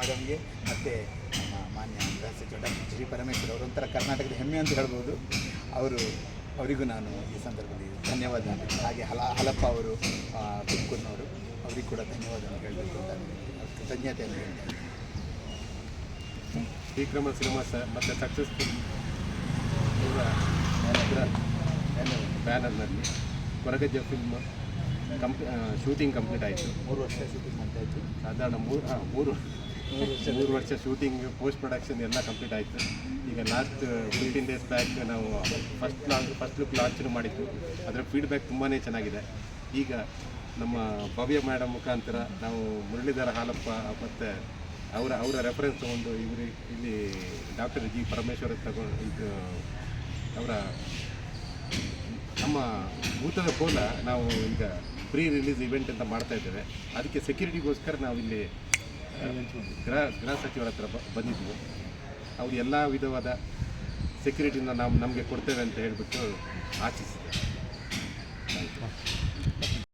ಮೇಡಮ್ಗೆ ಮತ್ತು ನಮ್ಮ ಮಾನ್ಯ ಗೃಹ ಸಚಿವ ಡಾಕ್ಟರ್ ಶ್ರೀ ಪರಮೇಶ್ವರ್ ಅವರು ಒಂಥರ ಕರ್ನಾಟಕದ ಹೆಮ್ಮೆ ಅಂತ ಹೇಳ್ಬೋದು. ಅವರು ಅವರಿಗೂ ನಾನು ಈ ಸಂದರ್ಭದಲ್ಲಿ ಧನ್ಯವಾದ ಹಾಗೆ ಹಲ ಹಲಪ್ಪ ಅವರು ತುಮಕೂರಿನವರು ಅವರಿಗೂ ಕೂಡ ಧನ್ಯವಾದವನ್ನು ಹೇಳಬೇಕು ಅಂತ ಕೃತಜ್ಞತೆ ಕೃತಜ್ಞತೆಯನ್ನು ಹೇಳ್ತೇನೆ. ವಿಕ್ರಮ ಸಿನಿಮಾಸ್ ಮತ್ತು ಸಕ್ಸಸ್ಫುಲ್ ಬ್ಯಾನರ್ನಲ್ಲಿ ಕೊರಗಜ್ಜ ಫಿಲ್ಮ್ ಕಂಪ್ ಶೂಟಿಂಗ್ ಕಂಪ್ಲೀಟ್ ಆಯಿತು. ಮೂರು ವರ್ಷ ಶೂಟಿಂಗ್ ಮಾಡ್ತಾಯಿತ್ತು ಸಾಧಾರಣ ಮೂರು ಹಾಂ ಮೂರು ಮೂರು ವರ್ಷ ಶೂಟಿಂಗ್ ಪೋಸ್ಟ್ ಪ್ರೊಡಕ್ಷನ್ ಎಲ್ಲ ಕಂಪ್ಲೀಟ್ ಆಯಿತು. ಈಗ ಲಾಸ್ಟ್ ಫಿಫ್ಟೀನ್ ಡೇಸ್ ಬ್ಯಾಕ್ ನಾವು first launch first look launch ಮಾಡಿದ್ದು. ಅದರ ಫೀಡ್ಬ್ಯಾಕ್ ತುಂಬಾ ಚೆನ್ನಾಗಿದೆ. ಈಗ ನಮ್ಮ ಭವ್ಯ ಮೇಡಮ್ ಮುಖಾಂತರ ನಾವು ಮುರಳೀಧರ ಹಾಲಪ್ಪ ಮತ್ತು ಅವರ ಅವರ ರೆಫರೆನ್ಸ್ ತಗೊಂಡು ಇವರು ಇಲ್ಲಿ ಡಾಕ್ಟರ್ ಜಿ ಪರಮೇಶ್ವರ ತಗೊಂಡು ಇದು ಅವರ ನಮ್ಮ ಭೂತದ ಕೋಲ ನಾವು ಈಗ ಪ್ರೀ ರಿಲೀಸ್ ಇವೆಂಟ್ ಅಂತ ಮಾಡ್ತಾ ಇದ್ದೇವೆ. ಅದಕ್ಕೆ ಸೆಕ್ಯೂರಿಟಿಗೋಸ್ಕರ ನಾವು ಇಲ್ಲಿ ಆ, ಗೃಹ ಗೃಹ ಸಚಿವರ ಹತ್ರ ಬಂದಿದ್ವು. ಅವ್ರು ಎಲ್ಲ ವಿಧವಾದ ಸೆಕ್ಯೂರಿಟಿನ ನಾವು ನಮಗೆ ಕೊಡ್ತೇವೆ ಅಂತ ಹೇಳಿಬಿಟ್ಟು ಆಶಿಸಿದೆ